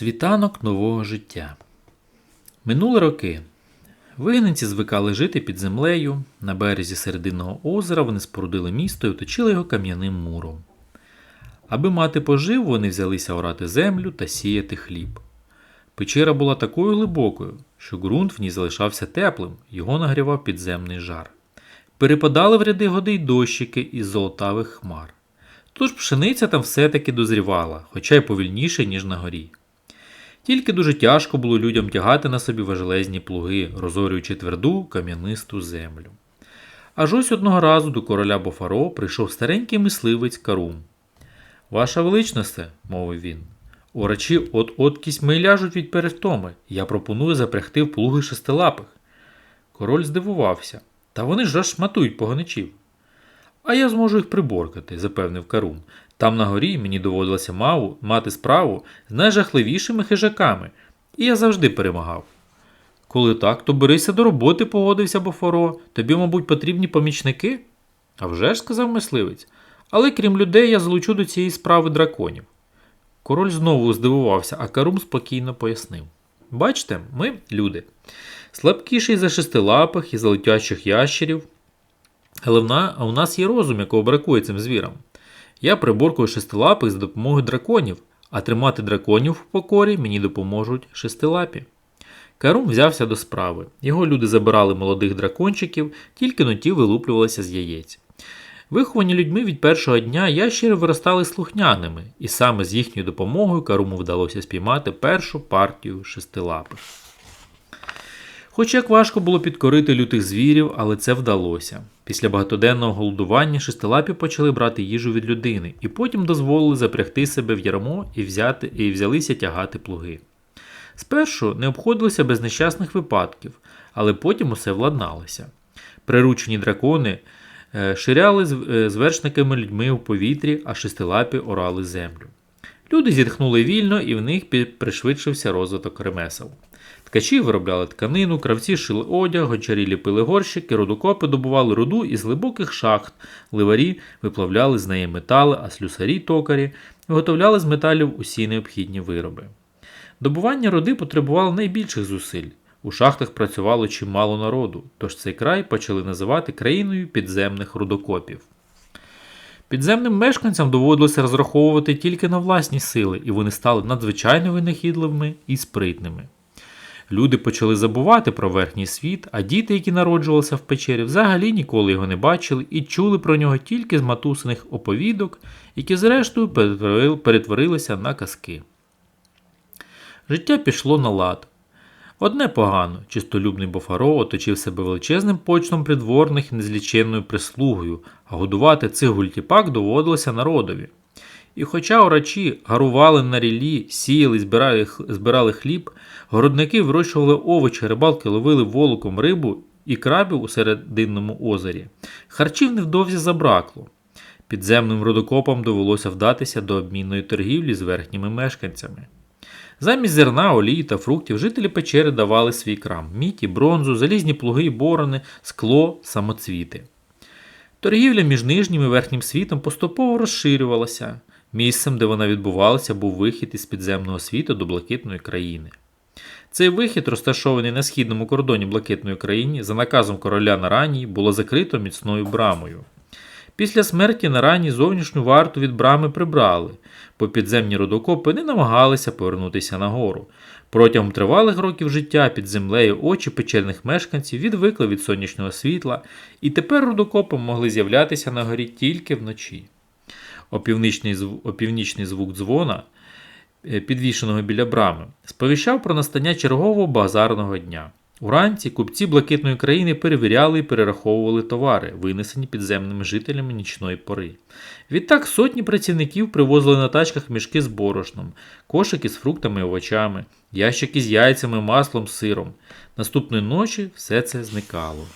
Світанок нового життя. Минули роки. Вигнанці звикали жити під землею. На березі серединного озера вони спорудили місто і оточили його кам'яним муром. Аби мати пожив, вони взялися орати землю та сіяти хліб. Печера була такою глибокою, що ґрунт в ній залишався теплим, його нагрівав підземний жар. Перепадали в ряди годи й дощики із золотавих хмар. Тож пшениця там все-таки дозрівала, хоча й повільніше, ніж на горі. Тільки дуже тяжко було людям тягати на собі важелезні плуги, розорюючи тверду кам'янисту землю. Аж ось одного разу до короля Бофаро прийшов старенький мисливець Карум. Ваша величносте, мовив він, орачі от-от кісьми ляжуть від перевтоми. Я пропоную запрягти в плуги шестилапих. Король здивувався. Та вони ж шматують погоничів. А я зможу їх приборкати, запевнив Карум. Там на горі мені доводилося маву мати справу з найжахливішими хижаками, і я завжди перемагав. Коли так, то берися до роботи, погодився Бофоро. Тобі, мабуть, потрібні помічники? «А вже ж, сказав мисливець. Але крім людей, я залучу до цієї справи драконів. Король знову здивувався, а Карум спокійно пояснив. Бачите, ми люди. Слабкіший за шестилапих і за летячих ящерів. Але в у нас є розум, якого бракує цим звірам. Я приборкую шестилапих за допомогою драконів, а тримати драконів в покорі мені допоможуть шестилапі. Карум взявся до справи. Його люди забирали молодих дракончиків, тільки но ті вилуплювалися з яєць. Виховані людьми від першого дня ящери виростали слухняними, і саме з їхньою допомогою Каруму вдалося спіймати першу партію шестилапих. Хоч як важко було підкорити лютих звірів, але це вдалося. Після багатоденного голодування шестилапі почали брати їжу від людини, і потім дозволили запрягти себе в ярмо і, взяти, і взялися тягати плуги. Спершу не обходилося без нещасних випадків, але потім усе владналося. Приручені дракони е, ширяли з, е, вершниками людьми у повітрі, а шестилапі орали землю. Люди зітхнули вільно, і в них пришвидшився розвиток ремесел. Ткачі виробляли тканину, кравці шили одяг, гончарі ліпили горщики, рудокопи добували руду із глибоких шахт, ливарі виплавляли з неї метали, а слюсарі токарі виготовляли з металів усі необхідні вироби. Добування руди потребувало найбільших зусиль. У шахтах працювало чимало народу, тож цей край почали називати країною підземних рудокопів. Підземним мешканцям доводилося розраховувати тільки на власні сили, і вони стали надзвичайно винахідливими і спритними. Люди почали забувати про верхній світ, а діти, які народжувалися в печері, взагалі ніколи його не бачили і чули про нього тільки з матусиних оповідок, які зрештою перетворилися на казки. Життя пішло на лад. Одне погано, чистолюбний Бофаро оточив себе величезним почтом придворних і незліченною прислугою, а годувати цих гультіпак доводилося народові. І хоча орачі гарували на ріллі, сіяли, збирали, збирали хліб, городники вирощували овочі, рибалки ловили волоком рибу і крабів у серединному озері. Харчів невдовзі забракло. Підземним родокопам довелося вдатися до обмінної торгівлі з верхніми мешканцями. Замість зерна, олії та фруктів жителі печери давали свій крам міті, бронзу, залізні плуги й борони, скло, самоцвіти. Торгівля між нижнім і верхнім світом поступово розширювалася. Місцем, де вона відбувалася, був вихід із підземного світу до блакитної країни. Цей вихід, розташований на східному кордоні блакитної країни, за наказом короля Наранії, було закрито міцною брамою. Після смерті Нарані зовнішню варту від брами прибрали, бо підземні рудокопи не намагалися повернутися нагору. Протягом тривалих років життя під землею очі печерних мешканців відвикли від сонячного світла, і тепер рудокопи могли з'являтися на горі тільки вночі. Опівнічний. Опівнічний звук дзвона, е, підвішеного біля брами, сповіщав про настання чергового базарного дня. Уранці купці блакитної країни перевіряли і перераховували товари, винесені підземними жителями нічної пори. Відтак сотні працівників привозили на тачках мішки з борошном, кошики з фруктами і овочами, ящики з яйцями, маслом, сиром. Наступної ночі все це зникало.